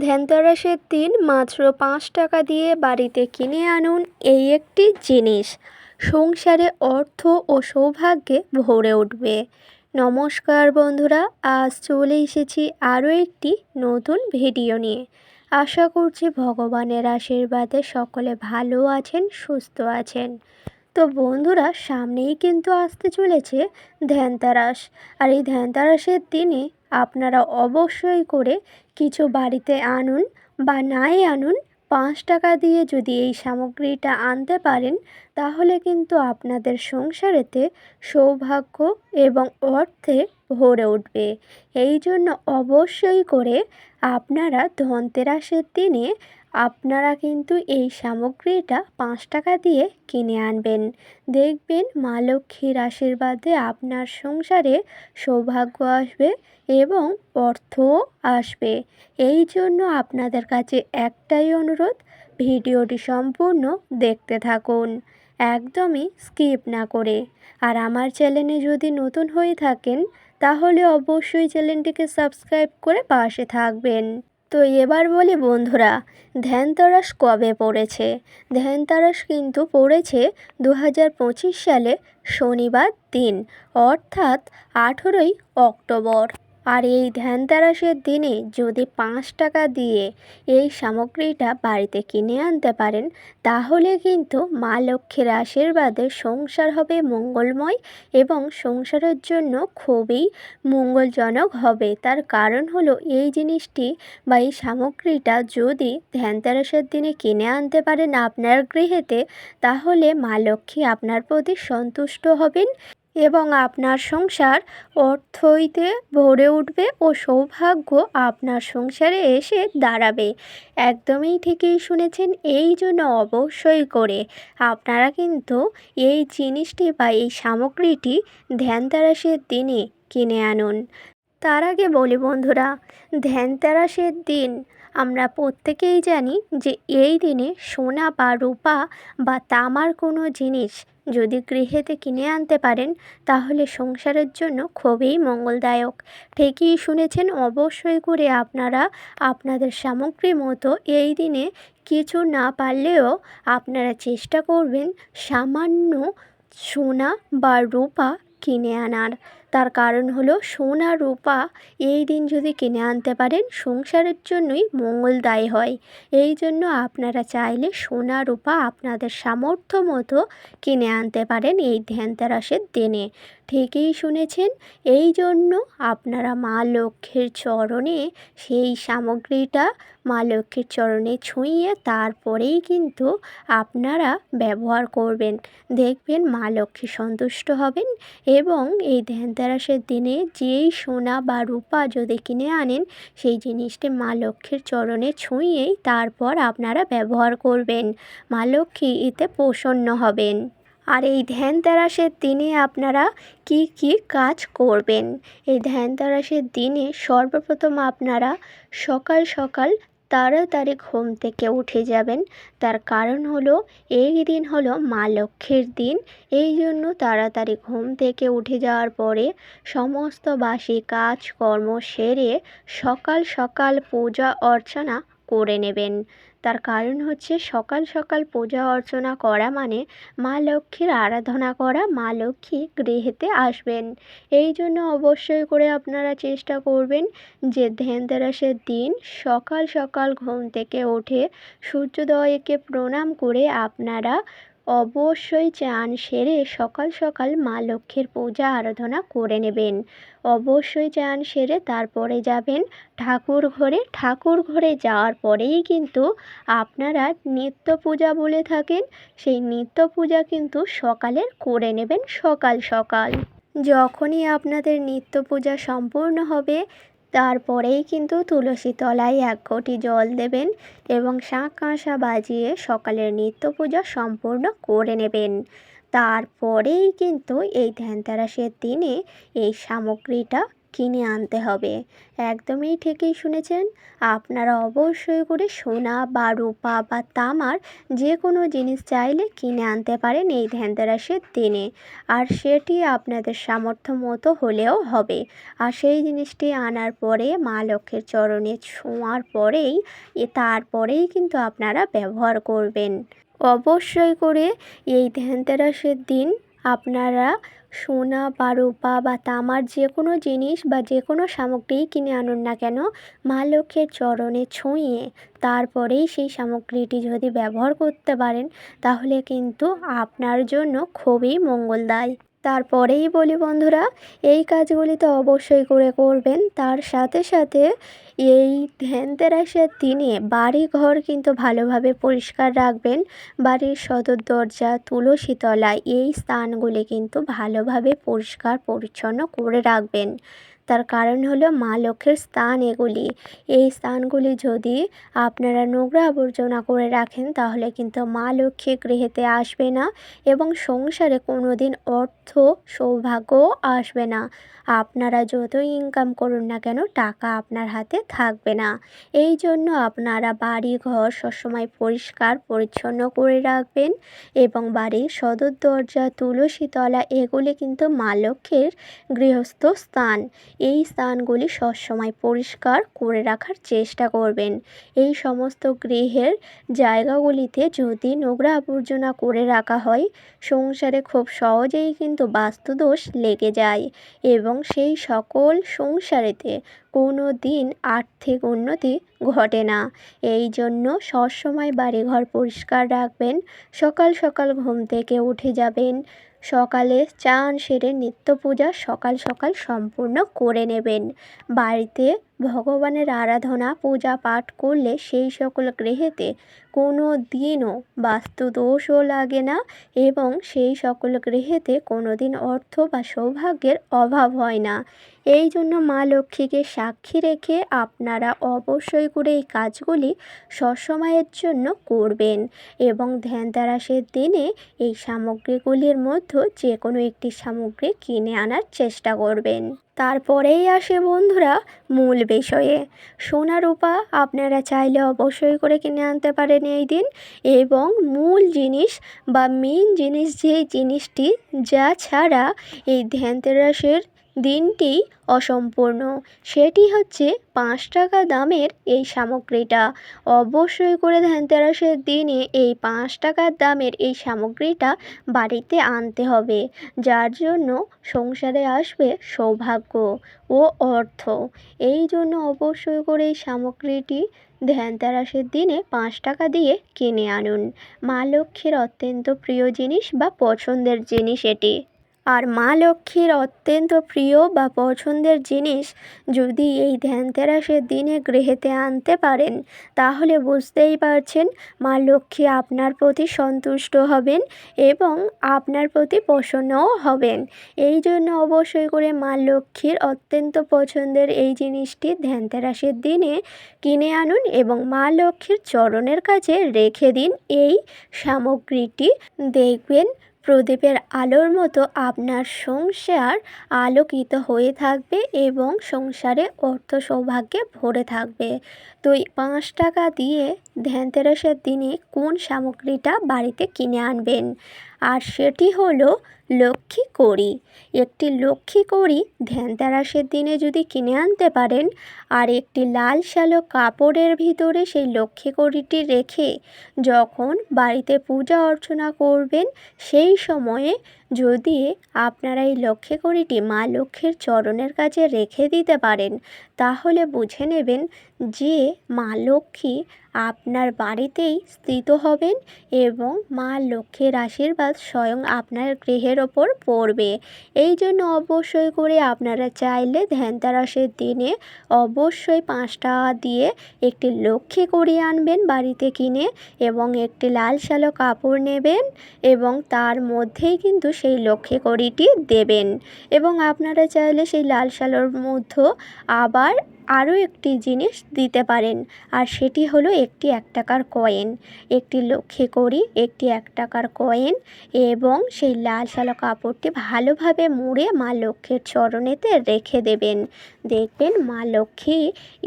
ধ্যানতেরাসের দিন মাত্র পাঁচ টাকা দিয়ে বাড়িতে কিনে আনুন এই একটি জিনিস। সংসারে অর্থ ও সৌভাগ্যে ভরে উঠবে। নমস্কার বন্ধুরা, আজ চলে এসেছি আরও একটি নতুন ভিডিও নিয়ে। আশা করছি ভগবানের আশীর্বাদে সকলে ভালো আছেন, সুস্থ আছেন। তো বন্ধুরা, সামনেই কিন্তু আসতে চলেছে ধ্যানতারাস আর এই ধ্যানতারাসের দিনে আপনারা অবশ্যই করে কিছু বাড়িতে আনুন বা নাই আনুন, পাঁচ টাকা দিয়ে যদি এই সামগ্রীটা আনতে পারেন, তাহলে কিন্তু আপনাদের সংসারেতে সৌভাগ্য এবং অর্থে ভরে উঠবে। এই জন্য অবশ্যই করে আপনারা ধনতেরাসের দিনে আপনারা কিন্তু এই সামগ্রীটা পাঁচ টাকা দিয়ে কিনে আনবেন। দেখবেন মা লক্ষ্মীর আশীর্বাদে আপনার সংসারে সৌভাগ্য আসবে এবং অর্থও আসবে। এই জন্য আপনাদের কাছে একটাই অনুরোধ, ভিডিওটি সম্পূর্ণ দেখতে থাকুন। একদমই স্কিপ না করে। আর আমার চ্যানেলে যদি নতুন হয়ে থাকেন, তাহলে অবশ্যই চ্যানেলটিকে সাবস্ক্রাইব করে পাশে থাকবেন। তো এবার বলি বন্ধুরা, ধ্যানতারাস কবে পড়েছে? ধ্যানতারাস কিন্তু পড়েছে দু হাজার পঁচিশ সালে শনিবার দিন, অর্থাৎ আঠেরোই অক্টোবর। আর এই ধ্যানতেরাসের দিনে যদি পাঁচ টাকা দিয়ে এই সামগ্রীটা বাড়িতে কিনে আনতে পারেন, তাহলে কিন্তু মা লক্ষ্মীর আশীর্বাদে সংসার হবে মঙ্গলময় এবং সংসারের জন্য খুবই মঙ্গলজনক হবে। তার কারণ হলো এই জিনিসটি বা এই সামগ্রীটা যদি ধ্যানতেরাসের দিনে কিনে আনতে পারেন আপনার গৃহেতে, তাহলে মা লক্ষ্মী আপনার প্রতি সন্তুষ্ট হবেন। এবং আপনার সংসার অর্থইতে ভরে উঠবে ও সৌভাগ্য আপনার সংসারে এসে দাঁড়াবে। একদমই ঠিকই শুনেছেন, এই জন্য অবশ্যই করে। আপনারা কিন্তু এই জিনিসটি বা এই সামগ্রীটি ধ্যানতেরাসের দিনে কিনে আনুন। তার আগে বলি বন্ধুরা, ধ্যানতেরাসের দিন আমরা প্রত্যেকেই জানি যে এই দিনে সোনা বা রূপা বা তামার কোনো জিনিস যদি গৃহেতে কিনে আনতে পারেন, তাহলে সংসারের জন্য খুবই মঙ্গলদায়ক। ঠিকই শুনেছেন, অবশ্যই করে আপনারা আপনাদের সামগ্রী মতো এই দিনে কিছু না পারলেও আপনারা চেষ্টা করবেন সামান্য সোনা বা রূপা কিনে আনার। তার কারণ হলো সোনা, রূপা এই দিন যদি কিনে আনতে পারেন, সংসারের জন্যই মঙ্গলদায়ী হয়। এই জন্য আপনারা চাইলে সোনা, রূপা আপনাদের সামর্থ্য মতো কিনে আনতে পারেন এই ধ্যানতেরাসের দিনে। ঠিকই শুনেছেন, এই জন্য আপনারা মা লক্ষ্মীর চরণে সেই সামগ্রীটা মা লক্ষ্মীর চরণে ছুঁয়ে তারপরেই কিন্তু আপনারা ব্যবহার করবেন। দেখবেন মা লক্ষ্মী সন্তুষ্ট হবেন এবং এই ধ্যানতেরাসের দিনে যেই সোনা বা রূপা যদি কিনে আনেন, সেই জিনিসটি মা লক্ষ্মীর চরণে ছুঁয়েই তারপর আপনারা ব্যবহার করবেন। মা লক্ষ্মী এতে প্রসন্ন হবেন। আর এই ধ্যানতেরাসের দিনে আপনারা কি কি কাজ করবেন? এই ধ্যানতেরাসের দিনে সর্বপ্রথম আপনারা সকাল সকাল তাড়াতাড়ি ঘুম থেকে উঠে যাবেন। তার কারণ হলো, এই দিন হলো মা লক্ষ্মীর দিন। এই জন্য তাড়াতাড়ি ঘুম থেকে উঠে যাওয়ার পরে সমস্ত বাসি কাজকর্ম সেরে সকাল সকাল পূজা অর্চনা করে নেবেন। তার কারণ হচ্ছে সকাল সকাল পূজা অর্চনা করা মানে মা লক্ষ্মীর আরাধনা করা, মা লক্ষ্মী গৃহেতে আসবেন। এই জন্য অবশ্যই করে আপনারা চেষ্টা করবেন যে ধ্যানতেরাসের দিন সকাল সকাল ঘুম থেকে উঠে সূর্যোদয়কে প্রণাম করে আপনারা অবশ্যই চান সেরে সকাল সকাল মা লক্ষ্মীর পূজা আরাধনা করে নেবেন। অবশ্যই চান সেরে তারপরে যাবেন ঠাকুর ঘরে। ঠাকুর ঘরে যাওয়ার পরেই কিন্তু আপনারা নিত্য পূজা বলে থাকেন। সেই নিত্য পূজা কিন্তু সকালের করে নেবেন সকাল সকাল। যখনই আপনাদের নিত্য পূজা সম্পূর্ণ হবে তারপরেই কিন্তু তুলসী তলায় এক ঘটি জল দেবেন এবং শাঁখ কাঁসা বাজিয়ে সকালের নিত্য পূজা সম্পূর্ণ করে নেবেন। তারপরেই কিন্তু এই ধ্যানতেরাসের দিনে এই সামগ্রীটা কিনে আনতে হবে। একদমই ঠিকই শুনেছেন। আপনারা অবশ্যই করে সোনা বা রূপা বা তামার যে কোনো জিনিস চাইলে কিনে আনতে পারেন এই ধ্যানতেরাসের দিনে। আর সেটি আপনাদের সামর্থ্য মতো হলেও হবে। আর সেই জিনিসটি আনার পরে, মা লক্ষ্মীর চরণে ছোঁয়ার পরেই তারপরেই কিন্তু আপনারা ব্যবহার করবেন। অবশ্যই করে এই ধ্যানতেরাসের দিন আপনারা সোনা বা রূপা বা তামার যে কোনো জিনিস বা যে কোনো সামগ্রী কিনে আনুন না কেন, মা লক্ষ্মীর চরণে ছুঁয়ে তারপরেই সেই সামগ্রীটি যদি ব্যবহার করতে পারেন, তাহলে কিন্তু আপনার জন্য খুবই মঙ্গলদায়। তারপরেই বলি, বন্ধুরা, এই কাজগুলি তো অবশ্যই করে করবেন। তার সাথে সাথে এই ধ্যানতেরাসের দিনে বাড়ি ঘর কিন্তু ভালোভাবে পরিষ্কার রাখবেন। বাড়ির সদর দরজা, তুলসী তলা এই স্থানগুলি কিন্তু ভালোভাবে পরিষ্কার পরিচ্ছন্ন করে রাখবেন। কারণ হলো মা লক্ষ্মীর স্থান এগুলি। এই স্থানগুলি যদি আপনারা নোংরা আবর্জনা করে রাখেন, তাহলে কিন্তু মা লক্ষ্মী গৃহেতে আসবে না এবং সংসারে কোনো দিন অর্থ সৌভাগ্য আসবে না। আপনারা যতই ইনকাম করুন না কেন, টাকা আপনার হাতে থাকবে না। এই জন্য আপনারা বাড়ি ঘর সবসময় পরিষ্কার, পরিচ্ছন্ন করে রাখবেন এবং বাড়ির সদর দরজা, তুলসী তলা এগুলি কিন্তু মা লক্ষ্মীর গৃহস্থ স্থান। এই স্থানগুলি সবসময় পরিষ্কার করে রাখার চেষ্টা করবেন। এই সমস্ত গৃহের জায়গাগুলিতে যদি নোংরা আবর্জনা করে রাখা হয়, সংসারে খুব সহজেই কিন্তু বাস্তুদোষ লেগে যায় এবং সেই সকল সংসারেতে কোনো দিন আর্থিক উন্নতি ঘটে না। এই জন্য সবসময় বাড়িঘর পরিষ্কার রাখবেন, সকাল সকাল ঘুম থেকে উঠে যাবেন সকালে চান সেরে নিত্য পূজা সকাল সকাল সম্পূর্ণ করে নেবেন। বাড়িতে ভগবানের আরাধনা, পূজা পাঠ করলে সেই সকল গৃহেতে কোনো দিনও বাস্তু দোষও লাগে না এবং সেই সকল গৃহেতে কোনো দিন অর্থ বা সৌভাগ্যের অভাব হয় না। এই জন্য মা লক্ষ্মীকে সাক্ষী রেখে আপনারা অবশ্যই করে এই কাজগুলি সবসময়ের জন্য করবেন এবং ধ্যানতেরাসের দিনে এই সামগ্রীগুলির মধ্যে যে কোনো একটি সামগ্রী কিনে আনার চেষ্টা করবেন। তারপরেই আসে বন্ধুরা মূল বিষয়ে। সোনা রূপা আপনারা চাইলে অবশ্যই করে কিনে আনতে পারেন এই দিন। এবং মূল জিনিস বা মেন জিনিস যে জিনিসটি যা ছাড়া এই ধ্যানতেরাসের দিনটি অসম্পূর্ণ। সেটি হচ্ছে পাঁচ টাকা দামের এই সামগ্রীটা। অবশ্যই করে ধ্যানতেরাসের দিনে এই পাঁচ টাকার দামের এই সামগ্রীটা বাড়িতে আনতে হবে, যার জন্য সংসারে আসবে সৌভাগ্য ও অর্থ। এই জন্য অবশ্যই করে এই সামগ্রীটি ধ্যানতেরাসের দিনে পাঁচ টাকা দিয়ে কিনে আনুন। মা লক্ষ্মীর অত্যন্ত প্রিয় জিনিস বা পছন্দের জিনিস এটি। আর মা লক্ষ্মীর অত্যন্ত প্রিয় বা পছন্দের জিনিস যদি এই ধ্যানতেরাসের দিনে গৃহেতে আনতে পারেন, তাহলে বুঝতেই পারছেন মা লক্ষ্মী আপনার প্রতি সন্তুষ্ট হবেন এবং আপনার প্রতি প্রসন্নও হবেন। এই জন্য অবশ্যই করে মা লক্ষ্মীর অত্যন্ত পছন্দের এই জিনিসটি ধ্যানতেরাসের দিনে কিনে আনুন এবং মা লক্ষ্মীর চরণের কাছে রেখে দিন। এই সামগ্রীটি দেখবেন প্রদীপের আলোর মতো আপনার সংসার আলোকিত হয়ে থাকবে এবং সংসারে অর্থ সৌভাগ্যে ভরে থাকবে। তো পাঁচ টাকা দিয়ে ধ্যানতেরাসের দিনে কোন সামগ্রীটা বাড়িতে কিনে আনবেন? আর সেটি হলো লক্ষ্মী কড়ি। একটি লক্ষ্মী কড়ি ধ্যানতেরাসের দিনে যদি কিনে আনতে পারেন আর একটি লাল সালো কাপড়ের ভিতরে সেই লক্ষ্মী কড়িটি রেখে যখন বাড়িতে পূজা অর্চনা করবেন, সেই সময়ে যদি আপনারা এই লক্ষ্মী কড়িটি মা লক্ষ্মীর চরণের কাছে রেখে দিতে পারেন, তাহলে বুঝে নেবেন যে মা লক্ষ্মী আপনার বাড়িতেই স্থিত হবেন এবং মা লক্ষ্মীর আশীর্বাদ স্বয়ং আপনার গৃহের ওপর পড়বে। এই জন্য অবশ্যই করে আপনারা চাইলে ধ্যানতারাসের দিনে অবশ্যই পাঁচ টাকা দিয়ে একটি লক্ষ্মী করিয়ে আনবেন বাড়িতে কিনে এবং একটি লাল শালো কাপড় নেবেন এবং তার মধ্যেই কিন্তু সেই লক্ষ্মী কড়িটি দেবেন। এবং আপনারা চাইলে সেই লাল সালোর মধ্যে আবার আরও একটি জিনিস দিতে পারেন, আর সেটি হলো একটি এক টাকার কয়েন। একটি লক্ষ্মী করি, একটি এক টাকার কয়েন, এবং সেই লাল সালো কাপড়টি ভালোভাবে মুড়ে মা লক্ষ্মীর চরণেতে রেখে দেবেন। দেখবেন মা লক্ষ্মী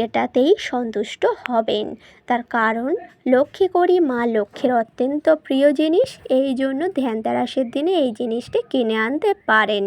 এটাতেই সন্তুষ্ট হবেন। তার কারণ লক্ষ্মী করি মা লক্ষ্মীর অত্যন্ত প্রিয় জিনিস, এই জন্য ধ্যানতেরাসের দিনে এই জিনিসটি কিনে আনতে পারেন।